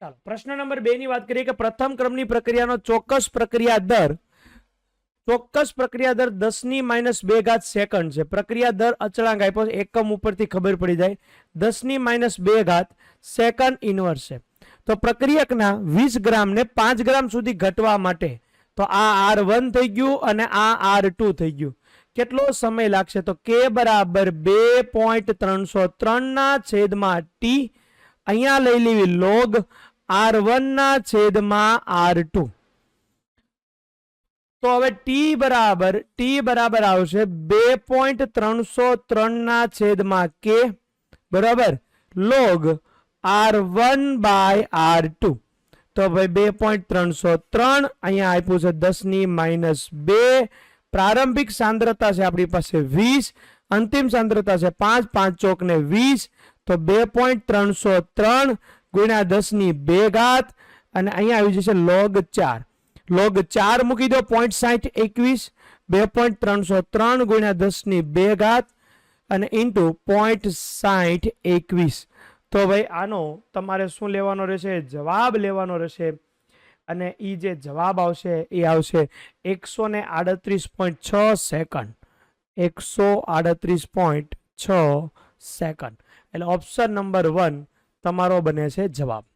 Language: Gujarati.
ચાલો, પ્રશ્ન નંબર બે ની વાત કરીએ કે પ્રથમ ક્રમની પ્રક્રિયાનો ચોક્કસ પ્રક્રિયા દર, ચોક્કસ પ્રક્રિયા દર દસની માઇનસ બે ઘાત સેકન્ડ છે. પ્રક્રિયા દર અચળાંક આપ્યો એકમ ઉપરથી ખબર પડી જાય. દસની માઇનસ બે ઘાત સેકન્ડ ઇનવર્સ છે. તો પ્રક્રિયકના વીસ ગ્રામને પાંચ ગ્રામ સુધી ઘટવા માટે, તો આ આર વન થઈ ગયું અને આ આર ટુ થઈ ગયું. કેટલો સમય લાગશે? તો કે બરાબર બે પોઈન્ટ ત્રણસો ત્રણના છેદમાં ટી, અહીંયા લઈ લેવી લોગ આર વનના છેદમાં આર ટુ. તો હવે ટી બરાબર ટી બરાબર આવશે બે પોઈન્ટ ત્રણસો ત્રણના છેદમાં કે, બરાબર? Log R one by R two. તો ભાઈ બે પોઈન્ટ ત્રણસો ત્રણ, અહીંયા આપ્યું છે દસની માઇનસ બે. પ્રારંભિક સાંદ્રતા છે આપણી પાસે વીસ, અંતિમ સાંદ્રતા છે પાંચ પાંચ ચોક ને વીસ. તો બે પોઈન્ટ ત્રણસો ત્રણ ગુણ્યા દસની બે ઘાત અને અહીંયા આવી જશે લોગ ચાર. લોગ ચાર મૂકી દો પોઈન્ટ સાઠ એકવીસ, બે પોઈન્ટ ત્રણસો ત્રણ ગુણ્યા દસની બે ઘાત અને ઇન્ટુ પોઈન્ટ સાઠ એકવીસ. તો ભાઈ, આનો તમારે શું લેવાનો રહેશે? જવાબ લેવાનો રહેશે. અને એ જે જવાબ આવશે એ આવશે એકસો ને આડત્રીસ પોઈન્ટ છ સેકન્ડ એકસો આડત્રીસ પોઈન્ટ છ સેકન્ડ એટલે ઓપ્શન નંબર વન તમારો બને છે જવાબ.